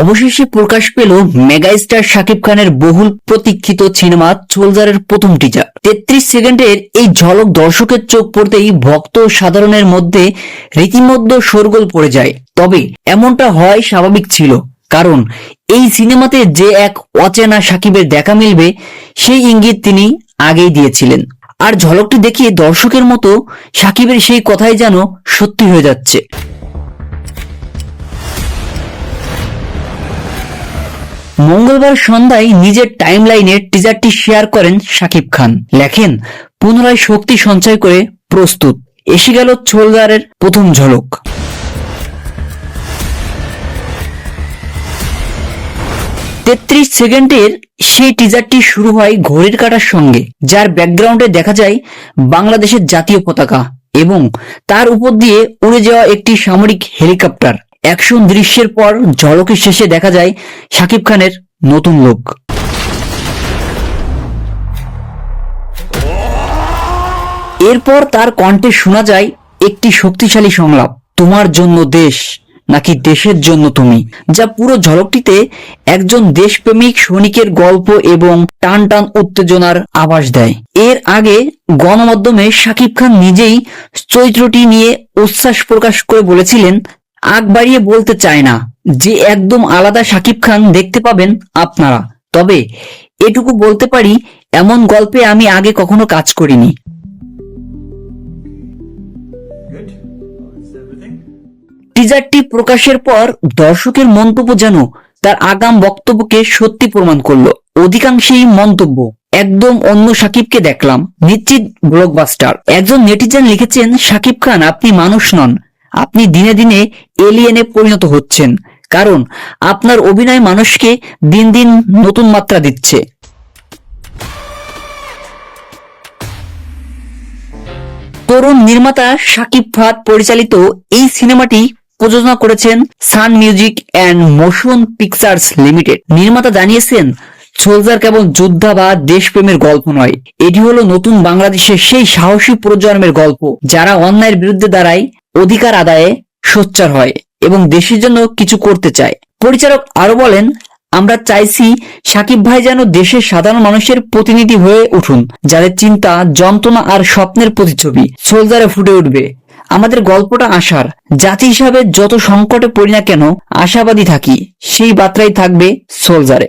অবশেষে প্রকাশ পেল মেগাস্টার শাকিব খানের বহুল প্রতীক্ষিত সিনেমা সোলজারের প্রথম টিজার তেত্রিশ সেকেন্ডের এই ঝলক দর্শকের চোখ পড়তেই ভক্ত সাধারণের মধ্যে রীতিমধ্যে শোরগোল পড়ে যায়। তবে এমনটা হয় স্বাভাবিক ছিল, কারণ এই সিনেমাতে যে এক অচেনা সাকিবের দেখা মিলবে, সেই ইঙ্গিত তিনি আগেই দিয়েছিলেন। আর ঝলকটি দেখিয়ে দর্শকের মতো সাকিবের সেই কথাই যেন সত্যি হয়ে যাচ্ছে। মঙ্গলবার সন্ধ্যায় নিজের টাইমলাইনে টিজারটি শেয়ার করেন শাকিব খান। লেখেন, পুনরায় শক্তি সঞ্চয় করে প্রস্তুত। এসে গেল ছোলদারের প্রথম ঝলক। তেত্রিশ সেকেন্ডের সেই টিজারটি শুরু হয় ঘড়ির কাটার সঙ্গে, যার ব্যাকগ্রাউন্ডে দেখা যায় বাংলাদেশের জাতীয় পতাকা এবং তার উপর দিয়ে উড়ে যাওয়া একটি সামরিক হেলিকপ্টার। অ্যাকশন দৃশ্যের পর ঝলকের শেষে দেখা যায় শাকিব খানের নতুন লোক এরপর তার কণ্ঠে শোনা যায়, একটি শক্তিশালী সংলাপ, তোমার জন্য দেশ, নাকি দেশের জন্য তুমি? যা পুরো ঝলকটিতে একজন দেশপ্রেমিক সৈনিকের গল্প এবং টান টান উত্তেজনার আভাস দেয়। এর আগে গণমাধ্যমে শাকিব খান নিজেই চরিত্রটি নিয়ে উচ্ছ্বাস প্রকাশ করে বলেছিলেন আগ বাড়িয়ে বলতে চায় না। যে একদম আলাদা শাকিব খান দেখতে পাবেন আপনারা। তবে এটুকু বলতে পারি এমন গল্পে আমি আগে কখনো কাজ করিনি. টিজারটি প্রকাশের পর দর্শকের মন্তব্য যেন তার আগাম বক্তব্যকে সত্যি প্রমাণ করল। অধিকাংশই মন্তব্য একদম অন্য সাকিবকে দেখলাম নিশ্চিত ব্লকবাস্টার একজন নেটিজেন লিখেছেন সাকিব খান আপনি মানুষ নন। আপনি দিনে দিনে এলিয়েনে পরিণত হচ্ছেন। কারণ আপনার অভিনয় মানুষকে দিন দিন নতুন মাত্রা দিচ্ছে। তরুণ নির্মাতা শাকিব ফাদ পরিচালিত এই সিনেমাটি প্রযোজনা করেছেন Sun Music and Motion Pictures Limited. নির্মাতা জানিয়েছেন, সোলজার কেবল যোদ্ধা বা দেশপ্রেমের গল্প নয়, এটি হলো নতুন বাংলাদেশের সেই সাহসী প্রজন্মের গল্প, যারা অন্যায়ের বিরুদ্ধে দাঁড়ায় অধিকার আদায়ে সোচ্চার হয় এবং দেশের জন্য কিছু করতে চায়। পরিচালক আরও বলেন, আমরা চাইছি সাকিব ভাই যেন দেশের সাধারণ মানুষের প্রতিনিধি হয়ে উঠুন, যাদের চিন্তা, যন্ত্রণা আর স্বপ্নের প্রতিচ্ছবি সোলজারে ফুটে উঠবে। আমাদের গল্পটা আশার। জাতি হিসাবে যত সংকটে পড়ি না কেন, আশাবাদী থাকি, সেই বার্তাই থাকবে সোলজারে।